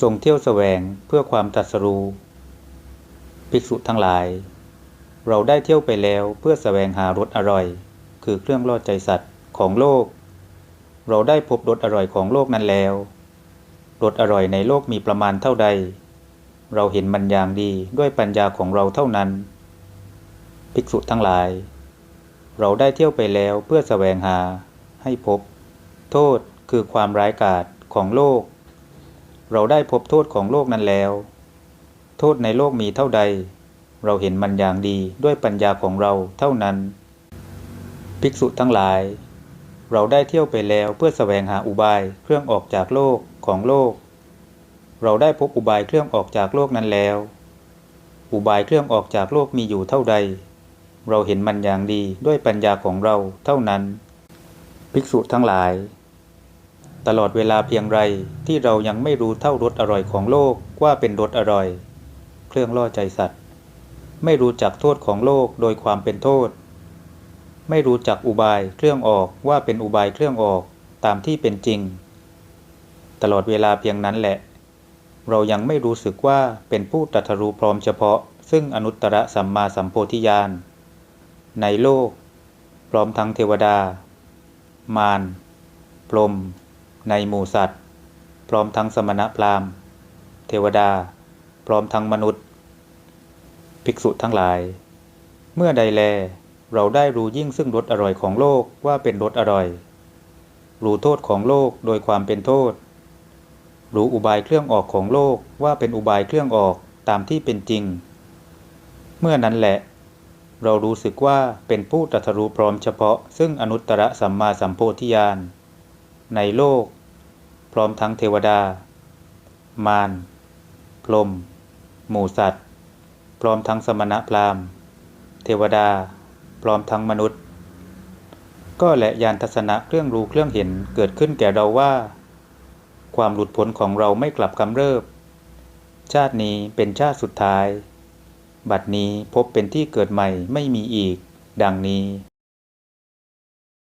ทรงเที่ยวแสวงเพื่อความตรัสรู้ภิกษุทั้งหลาย เราได้เที่ยวไปแล้วเพื่อแสวงหารสอร่อย คือเครื่องล่อใจสัตว์ของโลก เราได้พบรสอร่อยของโลกนั้นแล้วรสอร่อยในโลกมีประมาณเท่าใด เราเห็นมันอย่างดีด้วยปัญญาของเราเท่านั้น ภิกษุทั้งหลาย เราได้เที่ยวไปแล้วเพื่อแสวงหาให้พบ โทษคือความร้ายกาจของโลก เราได้พบโทษของโลกนั้นแล้ว โทษในโลกมีเท่าใด เราเห็นมันอย่างดีด้วยปัญญาของเราเท่านั้น ภิกษุทั้งหลาย เราได้เที่ยวไปแล้วเพื่อแสวงหาอุบายเครื่องออกจากโลกของโลก เราได้พบอุบายเครื่องออกจากโลกนั้นแล้ว อุบายเครื่องออกจากโลกมีอยู่เท่าใด เราเห็นมันอย่างดีด้วยปัญญาของเราเท่านั้น ภิกษุทั้งหลาย ตลอดเวลาเพียงไรที่เรายังไม่รู้เท่ารสอร่อยของโลกว่าเป็นรสอร่อย เครื่องล่อใจสัตว์ ไม่รู้จักโทษของโลกโดยความเป็นโทษ ไม่รู้จักอุบายเครื่องออกว่าเป็นอุบายเครื่องออกตามที่เป็นจริง ตลอดเวลาเพียงนั้นแหละ เรายังไม่รู้สึกว่าเป็นผู้ตรัสรู้พร้อมเฉพาะ ซึ่งอนุตตรสัมมาสัมโพธิญาณในโลก พร้อมทั้งเทวดา มารพรหม ในหมู่สัตว์ พร้อมทั้งสมณพราหมณ์ เทวดา พร้อมทั้งมนุษย์ ภิกษุทั้งหลาย เมื่อใดแล เราได้รู้ยิ่งซึ่งรสอร่อยของโลกว่าเป็นรสอร่อย รู้โทษของโลกโดยความเป็นโทษ รู้อุบายเครื่องออกของโลกว่าเป็นอุบายเครื่องออกตามที่เป็นจริง เมื่อนั้นแหละเรารู้สึกว่าเป็นผู้ตรัสรู้พร้อมเฉพาะ ซึ่งอนุตตรสัมมาสัมโพธิญาณ ในโลก พร้อมทั้งเทวดา มารพรหมหมู่สัตว์ พร้อมทั้งสมณะพราหมณ์ เทวดา พร้อมทั้งมนุษย์ ก็และยานทัศนะเครื่องรู้เครื่องเห็นเกิดขึ้นแก่เราว่า ความหลุดพ้นของเราไม่กลับกำเริบ ชาตินี้เป็นชาติสุดท้าย บัดนี้พบเป็นที่เกิดใหม่ไม่มีอีก ดังนี้